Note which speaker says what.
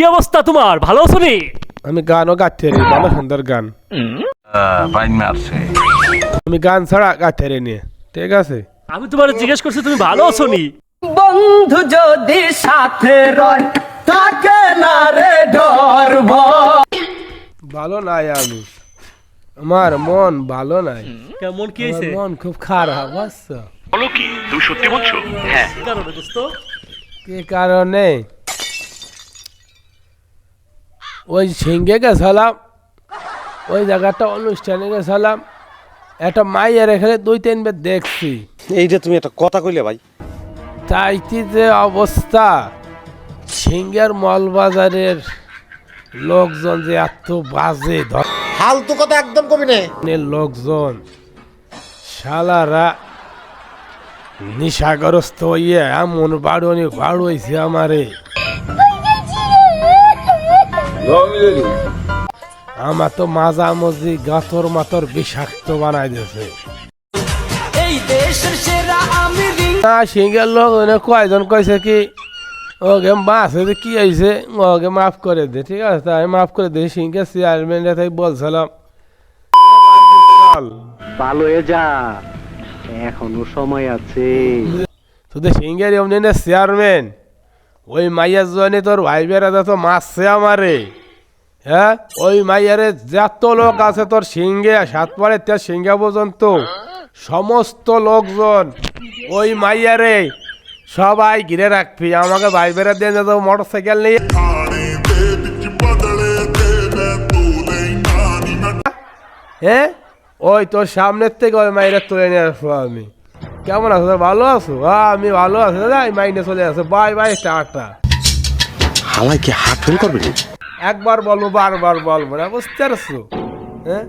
Speaker 1: কি অবস্থা তোমার? ভালো আছো নি?
Speaker 2: আমি গানও গাইতে রে ভালো সুন্দর গান।
Speaker 3: বাইন মারছে
Speaker 2: আমি গান ছাড়া গাইতে রে নিয়ে ঠিক আছে?
Speaker 1: আমি তোমার জিজ্ঞেস করছি তুমি ভালো আছো নি?
Speaker 4: বন্ধু যদি সাথে রয় থাকে না রে ডর
Speaker 2: ভালো নাই আমি। আমার মন ভালো নাই।
Speaker 1: কেমন কি
Speaker 2: আমার
Speaker 1: হয়েছে?
Speaker 2: মন খুব খারাপ বুঝছ?
Speaker 3: বলো কি তুমি সত্যি বলছো? হ্যাঁ
Speaker 1: কারণে দোস্ত?
Speaker 2: কি কারণে? ওই সিঙ্গে গেছিলাম ওই জায়গাটা অনুষ্ঠানে গেছিলাম একটা মাইয়ের এখানে দুই তিনবার দেখছি।
Speaker 5: এইটা তুমি একটা কথা কইলে ভাই।
Speaker 2: তাইতে যে অবস্থা সিঙ্গের মলবাজারের লোকজন যে এত বাজে ধর
Speaker 5: ফালতু কথা একদম কবি নে।
Speaker 2: লোকজন শালারা নিশাগ্রস্ত হইয়া এমন বাড়নি বাড়ুইছে আমারে। আমার তো মাঝামাঝি গাতর মাতর বিষাক্ত বানাই দিয়েছে।
Speaker 4: এই দেশের সেরা আমি
Speaker 2: না সিঙ্গের লোক কয়জন কইছে কি ওকে মাছ হয়েছে কি হয়েছে ওকে মাফ করে দে ঠিক আছে তাই মাফ করে দে সিঙ্গের চেয়ারম্যান তাই বলছিলাম।
Speaker 6: ভালো হয়ে যা এখনও সময় আছে।
Speaker 2: শুধু সিঙ্গের এমনি না চেয়ারম্যান ওই মাইয়ার জন্য তোর ভাই বেড়া তো মারছে আমারে। হ্যাঁ? ওই মাইয়ারে যত লোক আছে তোর সিংহে, সাতপাড়ে তার সিংহে পর্যন্ত। সমস্ত লোকজন ওই মাইয়ারে সবাই ঘিরে রাখবি। আমাকে ভাই বেড়ে দিয়ে যেত মোটর সাইকেল নিয়ে। হ্যাঁ ওই তোর সামনের থেকে ওই মাইরা তুলে নিয়ে আসব আমি। কেমন আছো? ভালো আছো? হ্যাঁ আমি ভালো আছি। দাদা মাইনে চলে আসো। Bye bye, tata.
Speaker 5: হালাই কি হাত ফেল করবে
Speaker 2: একবার বলব বারবার বলব না বুঝতে পারছ? হ্যাঁ?